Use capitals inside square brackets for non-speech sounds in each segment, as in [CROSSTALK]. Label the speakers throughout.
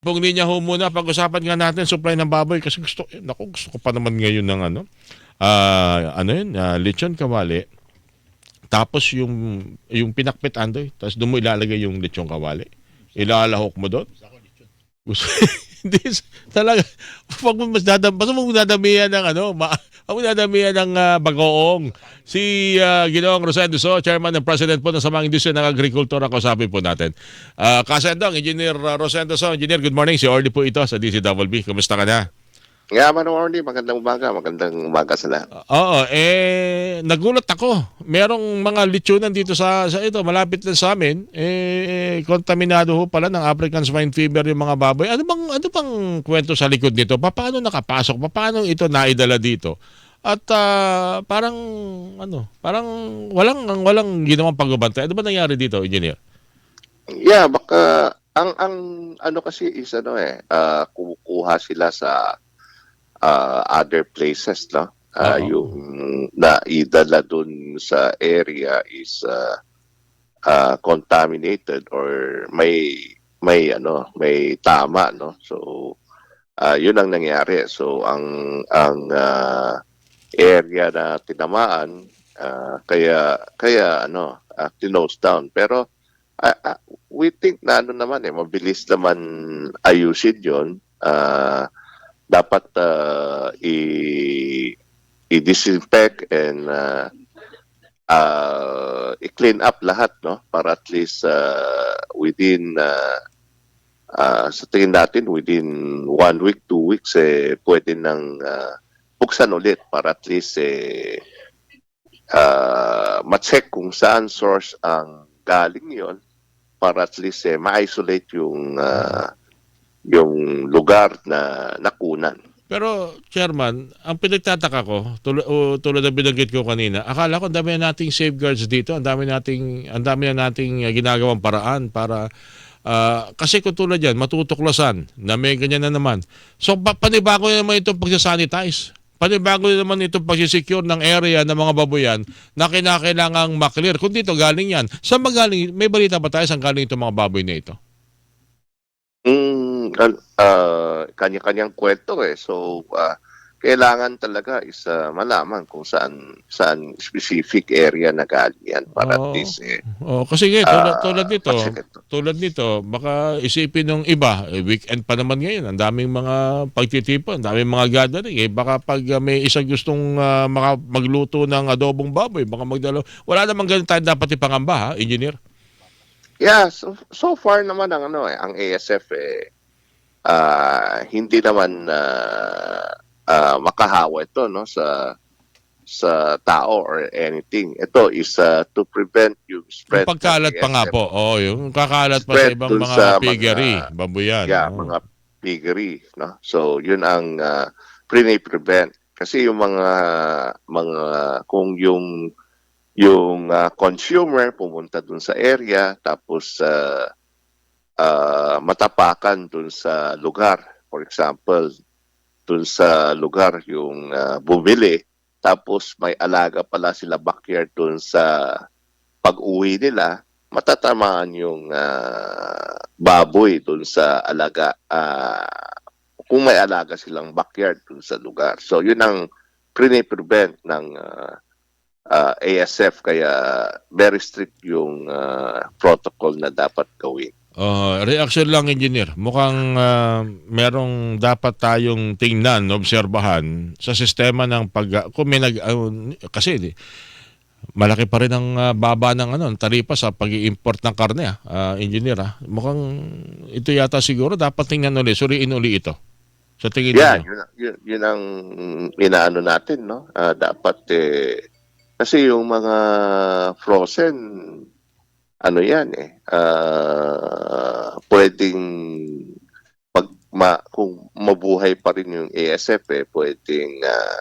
Speaker 1: Pong linya ho muna, pag-usapan nga natin supply ng baboy kasi gusto, eh, naku, gusto ko pa naman ngayon ng ano, ah, ano yun, ah, lechon kawali. Tapos yung, yung pinakpit andoy, tapos doon mo ilalagay yung lechon kawali. Ilalahok mo doon. Gusto, [LAUGHS] hindi, talaga, pag mo mas dadam, basta mo dadamihan ng ano, ma, pag mo dadamihan ng ah, bagoong. Si uh, Ginoong Rosendo So, Chairman and President po ng Samang Industry ng Agrikultura, kausapin po natin. Uh, Kasendong, Engineer uh, Rosendo So, Engineer, good morning. Si Orly po ito sa DCWB. Kumusta ka na?
Speaker 2: Nga man Orly, magandang umaga, magandang umaga sa lahat.
Speaker 1: Oo, eh, nagulat ako. Merong mga lechonan dito sa, sa ito, malapit na sa amin. Eh, kontaminado ho pala ng African swine fever yung mga baboy. Ano bang, ano bang kwento sa likod nito? Pa- Paano nakapasok? Pa- Paano ito naidala dito? At ah, parang, ano, parang walang, walang ginawang pagbabantay. Ano ba nangyari dito, engineer?
Speaker 2: Yeah, baka ang ang ano kasi is ano eh, ah, kumukuha sila sa ah, other places, no? Ah,
Speaker 1: Oo.
Speaker 2: yung naidala dun sa area is ah, ah, contaminated or may may ano, may tama, no? So ah, yun ang nangyari. So ang ang ah, area na tinamaan ah, kaya kaya ano, uh, close down. Pero ah, ah, we think na ano naman eh, mabilis naman ayusin yun. Ah, dapat ah, i i-disinfect and ah, ah, i-clean up lahat no? Para at least ah, within ah, ah, sa tingin natin within one week, two weeks eh pwede nang ah, buksan ulit para at least eh ah, ma-check kung saan source ang galing yon para at least eh, ma-isolate yung ah, yung lugar na nakunan.
Speaker 1: Pero, Chairman, ang pinagtataka ko, tulad, o, tulad ng binanggit ko kanina, akala ko ang dami na nating safeguards dito, ang dami nating, ang dami na nating uh, ginagawang paraan para ah, kasi kung tulad yan, matutuklasan na may ganyan na naman. So, pa- panibago na naman itong pagsasanitize. Panibago na naman itong pagsisecure ng area ng mga baboyan na kinakailangang maklear. Kung dito galing yan, saan magaling, may balita ba tayo saan galing itong mga baboy na ito?
Speaker 2: Mm, ah, kanya-kanyang kwento eh. So, ah, kailangan talaga is ah, malaman kung saan saan specific area na galing yan para
Speaker 1: Oo.
Speaker 2: at least eh,
Speaker 1: Oh, kasi nga, tulad,
Speaker 2: ah,
Speaker 1: tulad nito, tulad nito, baka isipin ng iba, eh, weekend pa naman ngayon, ang daming mga pagtitipon, ang daming mga gathering, eh, baka pag uh, may isang gustong uh, maka- magluto ng adobong baboy, baka magdalo, wala namang ganun tayo dapat ipangamba, ha, engineer?
Speaker 2: Yeah, so, so far naman ang ano eh, ang ASF eh ah, hindi naman ah, ah, makahawa ito no sa sa tao or anything. Ito is ah, to prevent yung
Speaker 1: Yung
Speaker 2: spread ng
Speaker 1: pagkalat pa nga po, oh, yung kakalat pa sa ibang mga
Speaker 2: sa mga-
Speaker 1: piggery, baboyan.
Speaker 2: Yeah,
Speaker 1: oh.
Speaker 2: mga piggery, no? So, yun ang uh, prevent kasi yung mga mga kung yung yung ah, consumer pumunta dun sa area tapos ah, ah, matapakan dun sa lugar. For example, dun sa lugar yung ah, bumili tapos may alaga pala sila backyard dun sa pag-uwi nila, matatamaan yung ah, baboy dun sa alaga ah, kung may alaga silang backyard dun sa lugar. So yun ang prevent ng ah, ah, ASF kaya very strict yung ah, protocol na dapat gawin.
Speaker 1: Oh, reaction lang engineer. Mukhang ah, merong dapat tayong tingnan, obserbahan sa sistema ng pag kung may nag ah, kasi di, malaki pa rin ang ah, baba ng ano, taripa sa pag-import ng karne ah, ah, engineer ah. Mukhang ito yata siguro dapat tingnan uli, suriin uli ito. Sa tingin
Speaker 2: Yeah,
Speaker 1: niyo.
Speaker 2: yun, yun, yun ang inaano natin, no? Ah, dapat eh, kasi yung mga frozen, ano yan eh, ah, pwedeng pag ma, kung mabuhay pa rin yung ASF eh, pwedeng ah,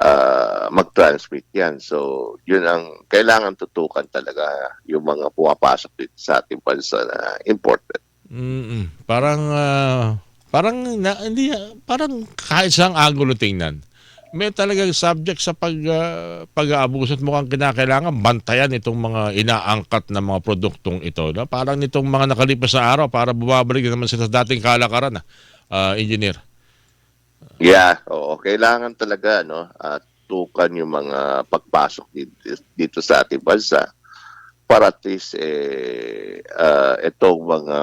Speaker 2: ah, mag-transmit yan. So, yun ang kailangan tutukan talaga yung mga pumapasok dito sa ating bansa na imported.
Speaker 1: Mm. Parang ah, parang na, hindi parang kahit saang angulo tingnan. May talagang subject sa pag uh, pag-aabuso at mukhang kinakailangan bantayan itong mga inaangkat na mga produktong ito. No? Parang nitong mga nakalipas na araw para bumabalik na naman sila sa dating kalakaran, ah, engineer.
Speaker 2: Yeah, oo, kailangan talaga no at tukan yung mga pagpasok dito, dito sa ating bansa para at least eh ah, itong mga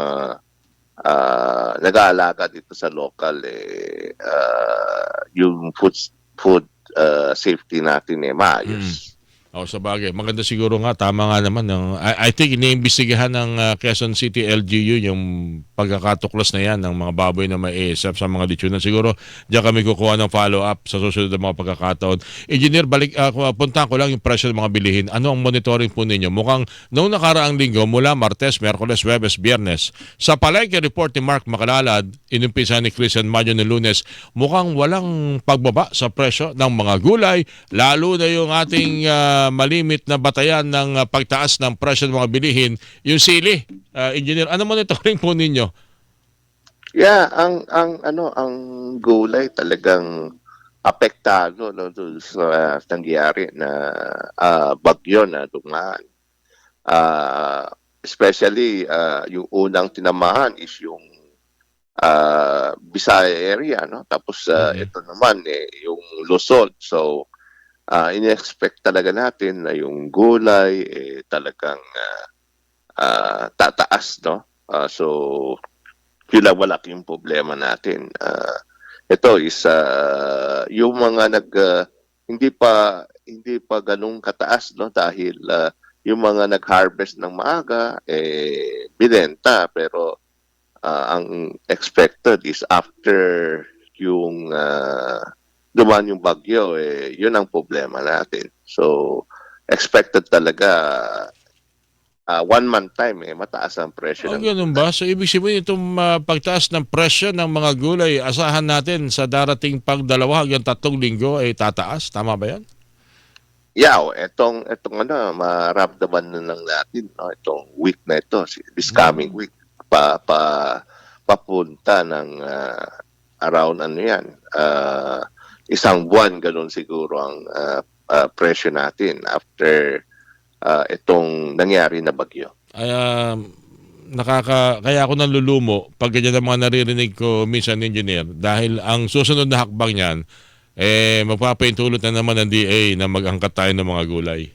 Speaker 2: ah, nag-aalaga dito sa local eh ah, yung food food ah, safety natin eh maayos.
Speaker 1: O sa bagay, maganda siguro nga, tama nga naman. Ng, I, I think iniimbestigahan ng ah, Quezon City LGU yung pagkakatuklas na yan ng mga baboy na may ASF sa mga litsunan. Siguro diyan kami kukuha ng follow-up sa susunod na mga pagkakataon. Engineer, balik, uh, punta ko lang yung presyo ng mga bilihin. Ano ang monitoring po ninyo? Mukhang noong nakaraang linggo, mula Martes, Merkules, Webes, Biyernes, sa palengke report ni Mark Makalalad, inumpisa ni Christian Mayo ng lunes, mukhang walang pagbaba sa presyo ng mga gulay, lalo na yung ating ah, malimit na batayan ng ah, pagtaas ng presyo ng mga bilihin, yung sili. Ah, engineer, ano monitoring po ninyo?
Speaker 2: Yeah, ang ang ano ang gulay talagang apektado no dun sa nangyari na ah, bagyo na dumaan. Ah, especially ah, yung unang tinamahan is yung ah, Bisaya area no. Tapos ah,
Speaker 1: Mhm.
Speaker 2: ito naman eh yung Luzon. So ah in-expect talaga natin na yung gulay eh talagang ah, ah, tataas no. Ah, so yun ang malaking problema natin. Ah, ito is ah, yung mga nag ah, hindi pa hindi pa ganung kataas no dahil ah, yung mga nag-harvest ng maaga eh binenta pero ah, ang expected is after yung uh, dumaan yung bagyo eh yun ang problema natin. So expected talaga ah, one month time eh mataas ang presyo
Speaker 1: Oh,
Speaker 2: ng
Speaker 1: ganun ba? So, ibig sabihin itong ah, pagtaas ng presyo ng mga gulay, asahan natin sa darating pang dalawa hanggang tatlong linggo ay tataas. Tama ba yan?
Speaker 2: Yeah, etong etong ano, maramdaman na lang natin no, itong week na ito, this coming week pa pa papunta ng ah, around ano 'yan. ah, isang buwan ganun siguro ang ah, ah, presyo natin after ah, itong nangyari na bagyo.
Speaker 1: Ay, um, nakaka, kaya ako nalulumo pag ganyan ang mga naririnig ko minsan engineer dahil ang susunod na hakbang niyan eh magpapaintulot na naman ng DA na mag-angkat tayo ng mga gulay.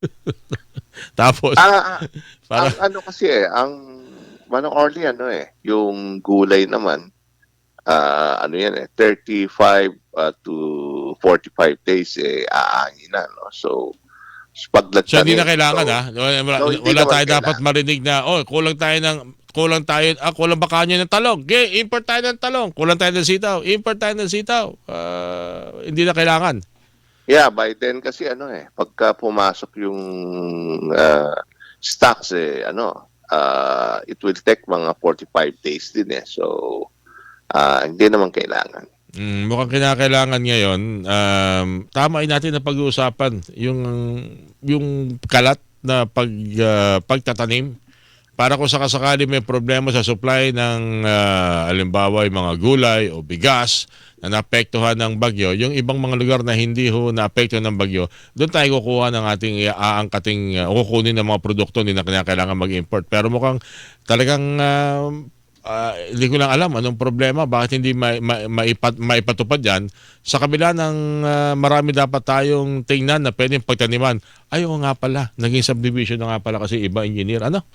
Speaker 1: [LAUGHS] Tapos
Speaker 2: ah, [LAUGHS]
Speaker 1: para
Speaker 2: ang ano kasi eh, ang Manong Orly ano eh, yung gulay naman ah ano yan eh 35 ah, to 45 days eh aangin na no. So
Speaker 1: So
Speaker 2: paglagtanin
Speaker 1: hindi na kailangan
Speaker 2: so,
Speaker 1: ah. Wala, wala,
Speaker 2: So, hindi
Speaker 1: wala tayo
Speaker 2: kailangan.
Speaker 1: dapat marinig na oh, kulang tayo ng kulang tayo ah, kulang ba kanyo ng talong? Okay, import tayo ng talong. Kulang tayo ng sitaw. Import tayo ng sitaw. Ah, hindi na kailangan.
Speaker 2: Yeah, by then kasi ano eh, pagka pumasok yung ah, stocks eh, ano, ah, it will take mga 45 days din eh. So, ah, hindi naman kailangan.
Speaker 1: Mm, mukhang kinakailangan ngayon, um, tama natin na pag-uusapan yung yung kalat na pag ah, pagtatanim para kung sakasakali may problema sa supply ng ah, alimbawa yung mga gulay o bigas na naapektuhan ng bagyo, yung ibang mga lugar na hindi ho naapektuhan ng bagyo, doon tayo kukuha ng ating aangkating uh, kukunin ng mga produkto na kinakailangan mag-import. Pero mukhang talagang ah, Ah, hindi ko lang alam anong problema, bakit hindi ma- ma- maipat- maipatupad yan. Sa kabila ng ah, marami dapat tayong tingnan na pwedeng pagtaniman. Ay, oo nga pala, naging subdivision na nga pala kasi iba engineer. Ano?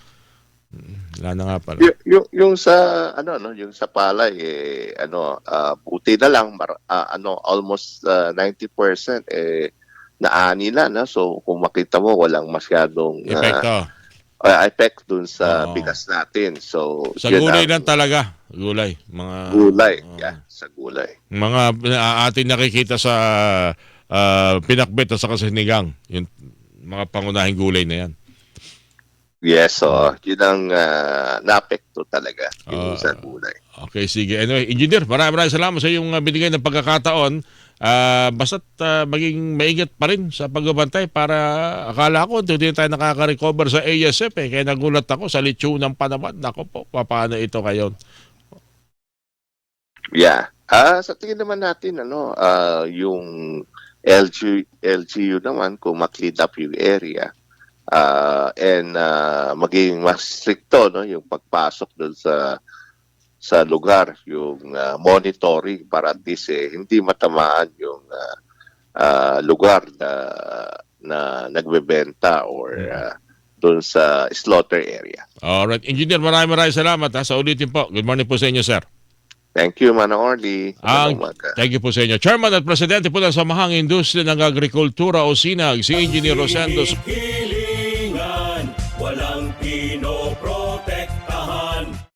Speaker 1: Wala na nga pala.
Speaker 2: Y- yung yung sa ano no, yung sa palay eh ano, ah, buti na lang mar- ah, ano almost ah, 90% eh naani na no. So kung makita mo walang masyadong ah,
Speaker 1: Epekto.
Speaker 2: Ah, effect dun sa
Speaker 1: Oo.
Speaker 2: bigas natin. So
Speaker 1: Sa
Speaker 2: yun
Speaker 1: gulay
Speaker 2: ang
Speaker 1: lang talaga. Gulay. Mga,
Speaker 2: gulay.
Speaker 1: Oo.
Speaker 2: Yeah, sa gulay.
Speaker 1: mga uh, ating nakikita sa ah, pinakbet at sa kasinigang. Yung mga pangunahing gulay na yan.
Speaker 2: Yes, so yun ang ah, naapekto talaga yung
Speaker 1: Ah.
Speaker 2: sa gulay.
Speaker 1: Okay, sige. Anyway, engineer, maraming maraming salamat sa iyong uh, binigay ng pagkakataon. Ah, basta't ah, maging maingat pa rin sa pagbabantay para akala ko hindi tayo nakaka-recover sa ASF eh. Kaya nagulat ako sa litsyo ng panaman. Nako po, paano ito ngayon?
Speaker 2: Yeah. Ah, sa tingin naman natin ano, ah, yung LG LGU naman kung ma-clean up yung area ah, and ah, maging mas stricto no yung pagpasok doon sa sa lugar, yung ah, monitoring para at least eh, hindi matamaan yung ah, ah, lugar na na nagbebenta or ah, doon sa slaughter area.
Speaker 1: Alright. Engineer, maraming maraming salamat ha, sa ulitin po. Good morning po sa inyo, sir.
Speaker 2: Thank you, Manang Orly.
Speaker 1: Ang, thank you po sa inyo. Chairman at Presidente po ng Samahang Industriya ng Agrikultura o SINAG, si Engineer Rosendo